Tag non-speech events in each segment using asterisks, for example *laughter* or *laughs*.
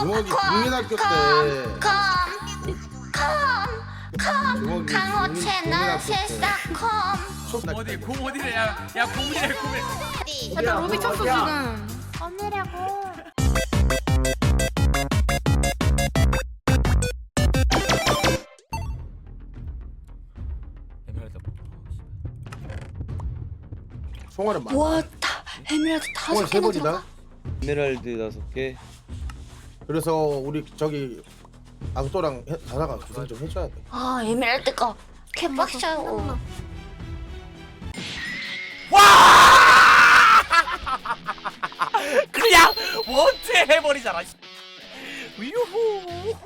주먹이 국민학교 때. 컴컴컴 주먹이 강호채는 새싹컴. 어디 공 어디래? 야, 야 공이래? 공이 일단 로비 쳤어 지금. 언니라고? 에메랄드 총알은 많아. 와 다 에메랄드 다섯 세 개나? 들어가? 에메랄드 다섯 개. 그래서 우리 저기 앙또랑 해- 가다가 고생 좀 해줘야 돼. 아 에메랄드가 개빡쳐요 *laughs* 그냥 원투 해버리잖아 유후.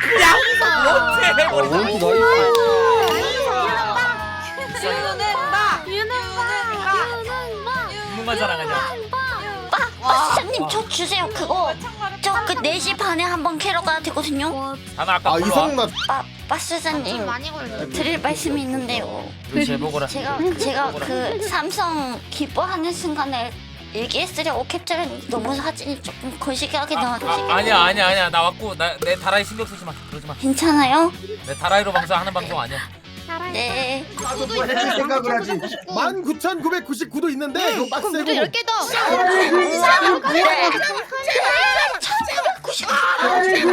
그냥 원투 아, 해버리잖아 원투 나이스. 누군가 자랑하냐 박사님 저 주세요. 그거. 저 그 4시 반에 한번 캐러 가야 되거든요. 하나 아까 아 불러와. 이성나 빠 박사님 드릴 말씀이 있는데요. 우리 제보거라. 제가 제가 그 삼성 기뻐하는 순간에 일기했으려고 캡처했는데 너무 사진이 조금 거시기하게 나와서 아, 아니야 아니야 아니야. 나 왔고 나, 내 다라이 신경 쓰지 마. 그러지 마내 괜찮아요? 다라이로 방송하는 방송 아니야 네. 뭐 해줄 생각을 하지. 19,999도 있는데 그거 빡세고. 10개 더. 아니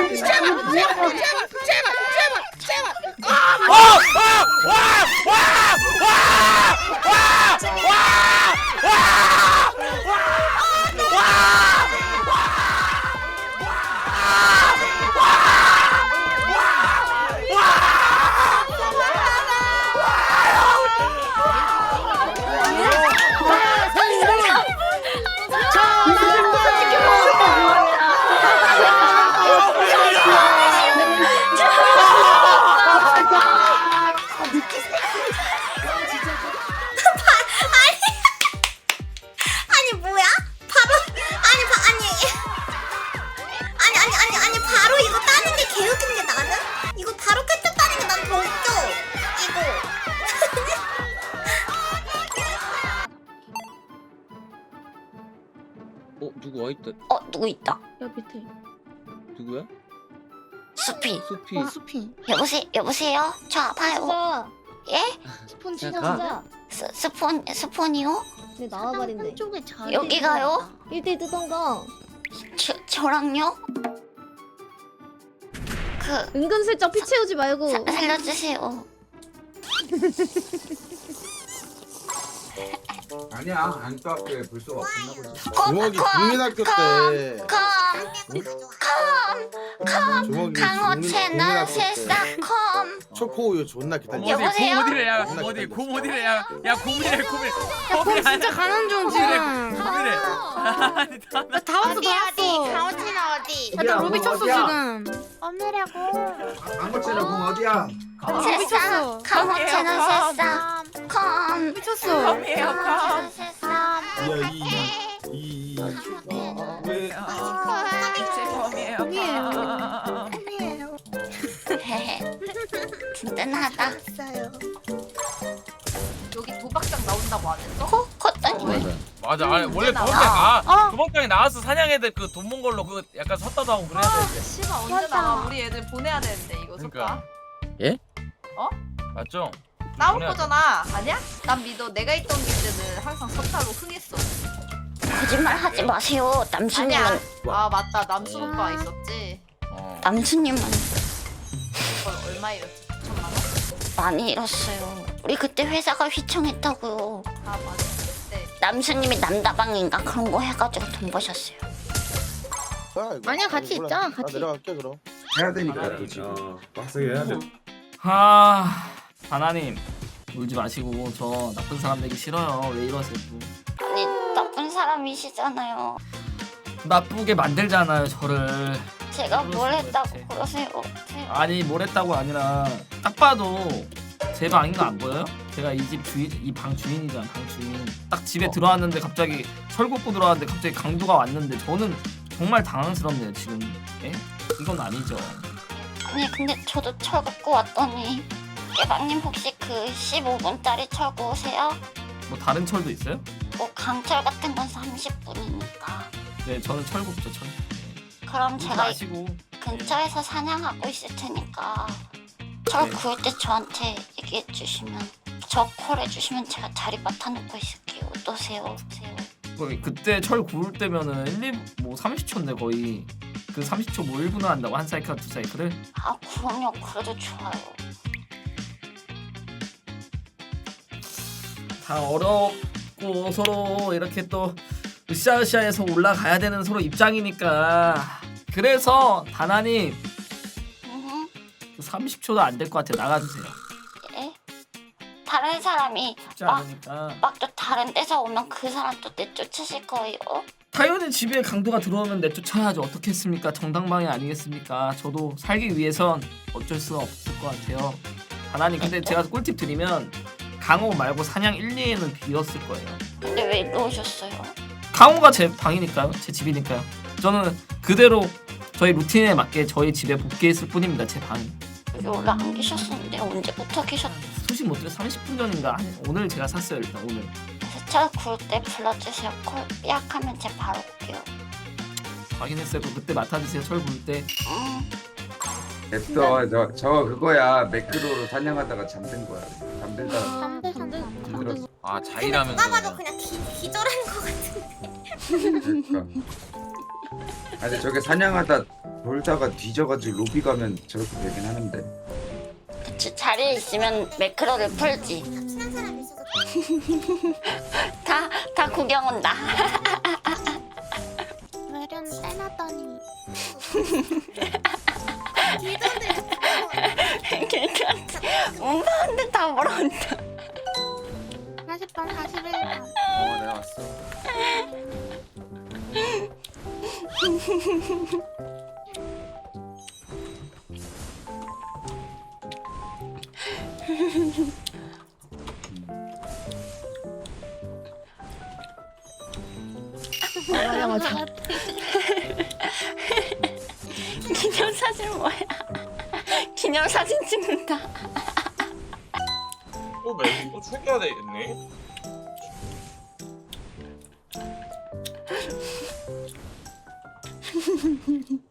어 누구 와 있다. 어 누구 있다 야 밑에. 누구야? 수피 수피. 어 수피. 여보세요 여보세요 저 아파요 진짜 예 스폰 자, 진짜 가. 진짜 스, 스폰 스폰이요 내 나와버린대 쪽에 잘. 여기 가요 1대1 뜨던가 저 저랑요 그 은근슬쩍 피 채우지 말고 사, 살려주세요 *laughs* 아니야 안과 학교에 볼 수가 없나 보지. 주먹이 국민학교 때. 컴컴컴. 주먹이 강호채는 국민학교 때. 새싹컴. 초코우유 존나 기다려 어디 여보세요? 공 어디래 야 어디 공 어디래 야야 공이래 공이 공 진짜 가는 중 지금. 공이래. *laughs* 아니 다 나 다 왔어 다 왔어. 강호채는 어디? 일단 로비 쳤어 지금. 언니라고? 강호채는 공 어디야? 로비 쳤어. 강호채는 새싹 컴 로비 쳤어. 강호채는 새싹 야이이 왜? 공이에요. 헤헤 든든하다 여기 도박장 나온다고 안 했어? 코 컸더니 맞아. 맞아 아니 원래 나와. 도박장 나 도박장에 나와서 사냥 애들 그 돈 번 걸로 그거 약간 섰다도 하고 그래야 되는데 씨발 언제 맞아. 나와? 우리 애들 보내야 되는데 이거 그러니까. 속다. 맞죠? 돼. 거잖아. 아니야? 난 믿어. 내가 있던 길때는 항상 석타로 흥했어. 거짓말 하지 마세요 아니야. 아 맞다. 남수 오빠 있었지. 어. 남수님은 그걸 얼마 잃었지? 9천만 원? 많이 잃었어요 우리 그때 회사가 휘청했다고요 아 맞아. 그때 남수님이 남다방인가 그런 거 해가지고 돈 버셨어요 아니야, 같이 있자, 나 같이. 내려갈게 그럼 해야 되니까 아, 또 지금 어. 빡세게 해야 돼. 아 하나님 울지 마시고 저 나쁜 사람 되기 싫어요. 왜 이러세요? 또. 아니 나쁜 사람이시잖아요. 나쁘게 만들잖아요 저를. 제가 뭘 했다고. 그러세요? 제가 아니 뭘 했다고 아니라 딱 봐도 제 방인 거 안 보여요? 제가 이 집 주인 이 방 주인이잖아 방 주인. 딱 집에 들어왔는데 갑자기 철 꽂고 들어왔는데 갑자기 강도가 왔는데 저는 정말 당황스럽네요 지금. 예? 이건 아니죠. 아니 근데 저도 철 갖고 왔더니 깨방님 혹시 그 15분짜리 철 구우세요? 뭐 다른 철도 있어요? 뭐 강철 같은 건 30분이니까. 네 저는 철국죠 철. 그럼 제가 이 아시고 근처에서 사냥하고 있을 테니까 철 네. 구울 때 저한테 얘기해 주시면 저 콜해 주시면 제가 자리 맡아놓고 있을게요. 어떠세요? 어떠세요? 거의 그때 철 구울 때면은 1, 2, 뭐 30초인데 거의 그 30초 뭐 1분을 한다고 한 사이클 두 사이클을 아 그럼요. 그래도 좋아요. 다 어렵고 서로 이렇게 또 으쌰으쌰해서 올라가야 되는 서로 입장이니까. 그래서 다나님 음, 30초도 안 될 것 같아. 나가주세요. 예? 다른 사람이 쉽지 막, 않으니까. 막 또 다른 데서 오면 그 사람 또 내쫓으실 거예요. 당연히 집에 강도가 들어오면 내쫓아야죠. 어떻게 했습니까? 정당방위 아니겠습니까? 저도 살기 위해선 어쩔 수가 없을 것 같아요. 다나님 근데 제가 꿀팁 드리면 강호 말고 사냥 1, 2에는 비었을 거예요 근데 왜 일로 오셨어요? 강호가 제 방이니까요. 제 집이니까요. 저는 그대로 저희 루틴에 맞게 저희 집에 복귀했을 뿐입니다. 제 방이. 여기 원래 안 계셨었는데 언제부터 계셨? 수시 못 들어 30분 전인가 아니, 오늘 제가 샀어요 일단 오늘. 철 구울 때 불러주세요. 콜 삐약하면 제가 바로 올게요. 확인했어요. 그럼 그때 맡아주세요. 철 부을 때. 음, 됐어 저, 저 그거야. 매크로로 사냥하다가 잠든 거야. 잠들다가 잠들 잠들 들었어. 아 근데 자이라면서 누가 봐도 그냥 기, 기절한 거 같은데. 그러니까. 아 근데 저게 사냥하다 돌다가 뒤져가지고 로비 가면 저렇게 되긴 하는데. 그치 자리에 있으면 매크로를 풀지. 친한 사람이 있어서 다 다 구경 온다. *laughs* 외련 떼놨더니 *laughs* 다 물어온다. 40번 41번 어 내가 왔어 *laughs* 나가자마자 기념 사진 뭐야? 기념 사진 찍는다. 또 매, 또 챙겨야 되겠네. *laughs*